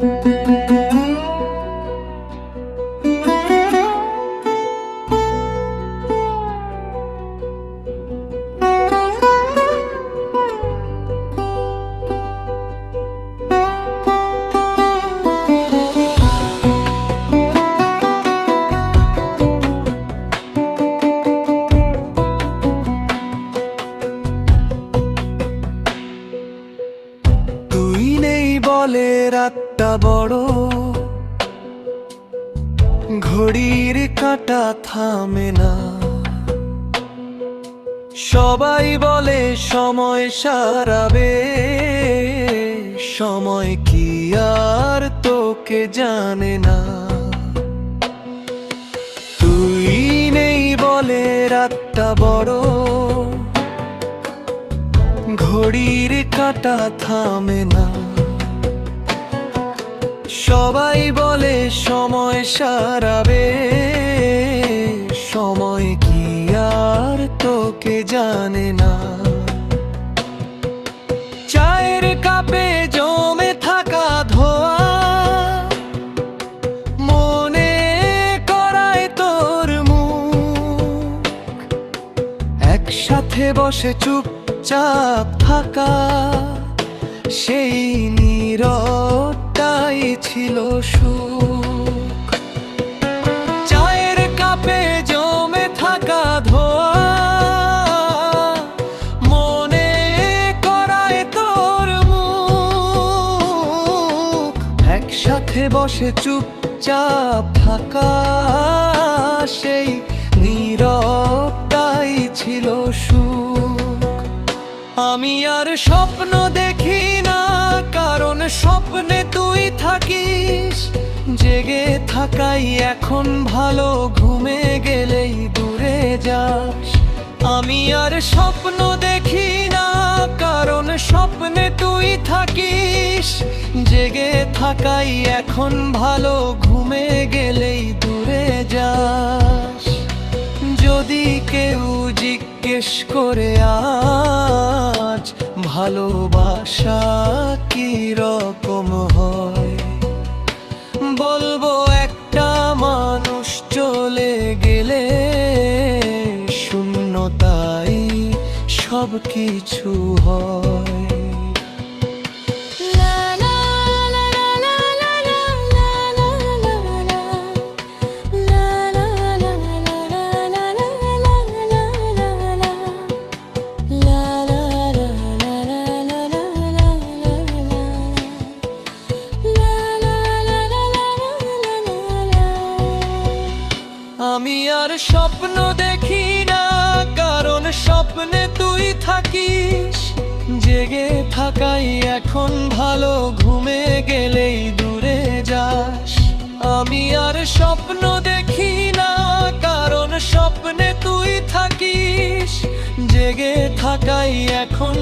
Música বলে রাতটা বড়। ঘড়ির কাটা থামে না। সবাই বলে, সময় সারাবে। সময় কি আর তোকে জানে না? তুই নেই বলে, রাতটা বড়। ঘড়ির কাটা থামে না। সবাই বলে সময় সারাবে, সময় কি আর তোকে জানে না। চায়ের কাপে জমে থাকা ধোয়া, মনে করায় তোর মুখ। একসাথে বসে চুপচাপ থাকা, সেই নীরবটাই ছিল সুখ। চায়ের কাপে জমে থাকা ধোয়া, মনে করায় তোর মুখ। একসাথে বসে চুপচাপ থাকা, সেই নীরবটাই ছিল সুখ। আমি আর স্বপ্ন দেখি স্বপ্নে তুই থাকিস, জেগে থাকাই এখন ভালো, ঘুমে গেলেই দূরে যাস। আমি আর স্বপ্ন দেখি না, কারণ স্বপ্নে তুই থাকিস, জেগে থাকাই এখন ভালো, ঘুমে গেলেই দূরে যাস। যদি কেউ জিজ্ঞেস করে আজ, ভালোবাসা কি সব কিছু হয় আমি আর স্বপ্ন দেখি স্বপ্নে তুই থাকিস, জেগে থাকাই এখন ভালো, ঘুমে গেলেই দূরে যাস। আমি আর স্বপ্ন দেখি না, কারণ স্বপ্নে তুই থাকিস, জেগে থাকাই এখন